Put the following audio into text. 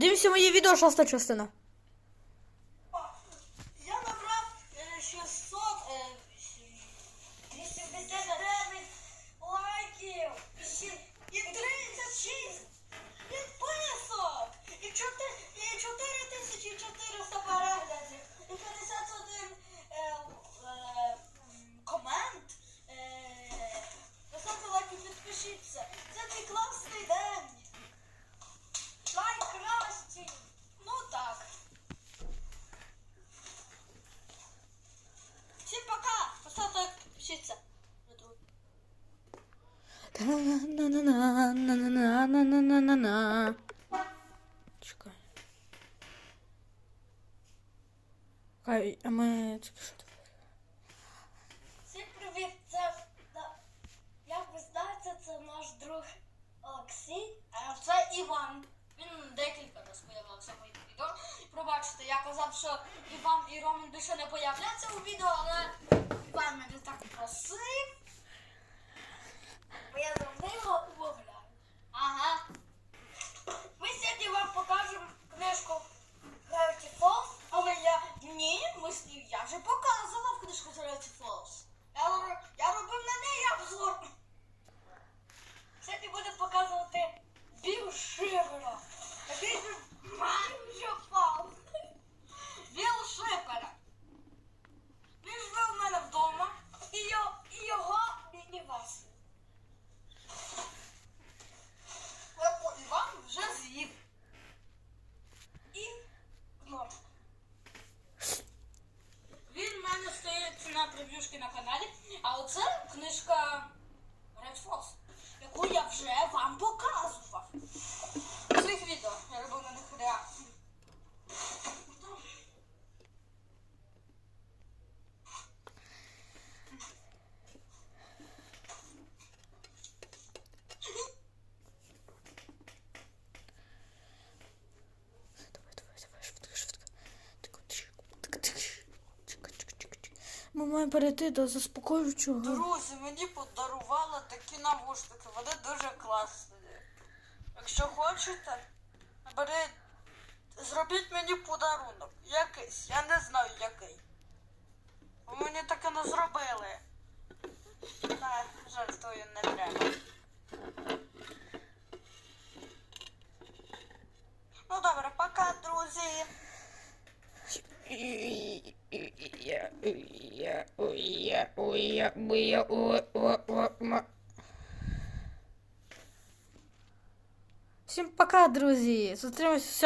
Дивимося моє відео, шоста частина. Я набрав е, 600, е, 259 лайків На-на-на-на-на-на-на-на-на-на. Чекай. А ми тільки що? Всім привіт! Це як ви знаєте, це наш друг Олексій, а це Іван. Він декілька разів появлявся в моїх відео. Пробачте, я казав, що Іван і Роман більше не появляться у відео, але Іван мене так просив. Whatever. A bit of маємо перейти до заспокоюючого. Друзі, мені подарували такі навушники, вони дуже класні. Якщо хочете, беріть, зробіть мені подарунок. Якийсь, я не знаю який. Ви мені таке не зробили. Не, жартую, не треба. Ну добре, пока, друзі. уя, уя, уя, ой, уя, уя. Всем пока, друзья. друзі! Зустрінемось.